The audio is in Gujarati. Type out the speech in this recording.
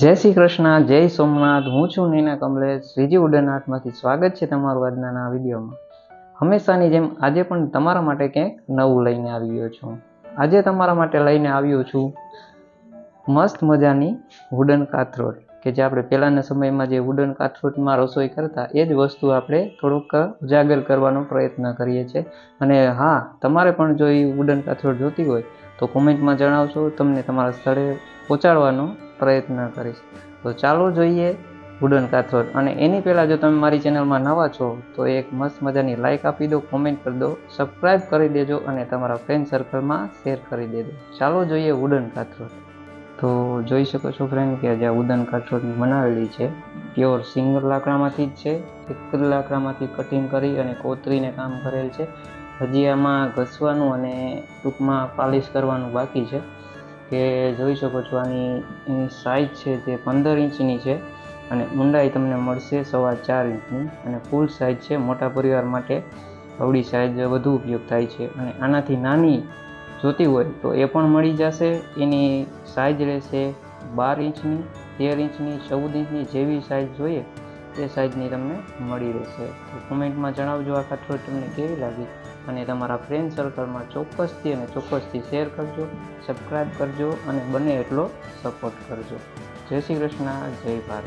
જય શ્રી કૃષ્ણ, જય સોમનાથ. હું છું નીના કમલેશ. શ્રીજી ઉડન આર્ટમાંથી સ્વાગત છે તમારું આજના વિડીયોમાં. હંમેશાની જેમ આજે પણ તમારા માટે કંઈક નવું લઈને આવ્યો છું. આજે તમારા માટે લઈને આવ્યો છું મસ્ત મજાની વુડન કાથરોડ કે જે આપણે પહેલાંના સમયમાં જે વુડન કાથરોટમાં રસોઈ કરતા એ જ વસ્તુ આપણે થોડુંક ઉજાગર કરવાનો પ્રયત્ન કરીએ છીએ. અને હા, તમારે પણ જો એ વુડન કાથરોડ જોતી હોય તો કોમેન્ટમાં જણાવશો, તમને તમારા સ્થળે પહોંચાડવાનો પ્રયત્ન કરીશ. તો ચાલો જોઈએ વુડન કાથરોડ અને એની પહેલાં જો તમે મારી ચેનલમાં નવા છો, તો એક મસ્ત મજાની લાઇક આપી દો કોમેન્ટ કરી દો સબસ્ક્રાઈબ કરી દેજો અને તમારા ફ્રેન્ડ સર્કલમાં શેર કરી દેજો. ચાલો જોઈએ વુડન કાથરોડ તો જોઈ શકો છો ફ્રેન્ડ કે જે વુડન કાથરોડ બનાવેલી છે પ્યોર સિંગલ લાકડામાંથી જ છે એક લાકડામાંથી કટિંગ કરી અને કોતરીને કામ કરેલ છે. હજી આમાં ઘસવાનું અને ટૂંકમાં પાલિશ કરવાનું બાકી છે. કે જોઈ શકો છો આની એની સાઇઝ છે તે પંદર ઇંચની છે અને ઊંડાઈ તમને મળશે સવા ચાર ઇંચની અને ફૂલ સાઇઝ છે. મોટા પરિવાર માટે અવળી સાઇઝ વધુ ઉપયોગ થાય છે અને આનાથી નાની જોતી હોય તો એ પણ મળી જશે. એની સાઇઝ રહેશે બાર ઇંચની, તેર ઇંચની, ચૌદ ઇંચની જેવી સાઇઝ જોઈએ એ સાઇઝની તમને મળી રહેશે. તો કોમેન્ટમાં જણાવજો આ કાથરોડ તમને કેવી લાગી. અને તમારા ફ્રેન્ડ સર્કલમાં ચોક્કસથી અને ચોક્કસથી શેર કરજો સબસ્ક્રાઈબ કરજો અને બને એટલો સપોર્ટ કરજો. જય શ્રી કૃષ્ણ, જય ભારત.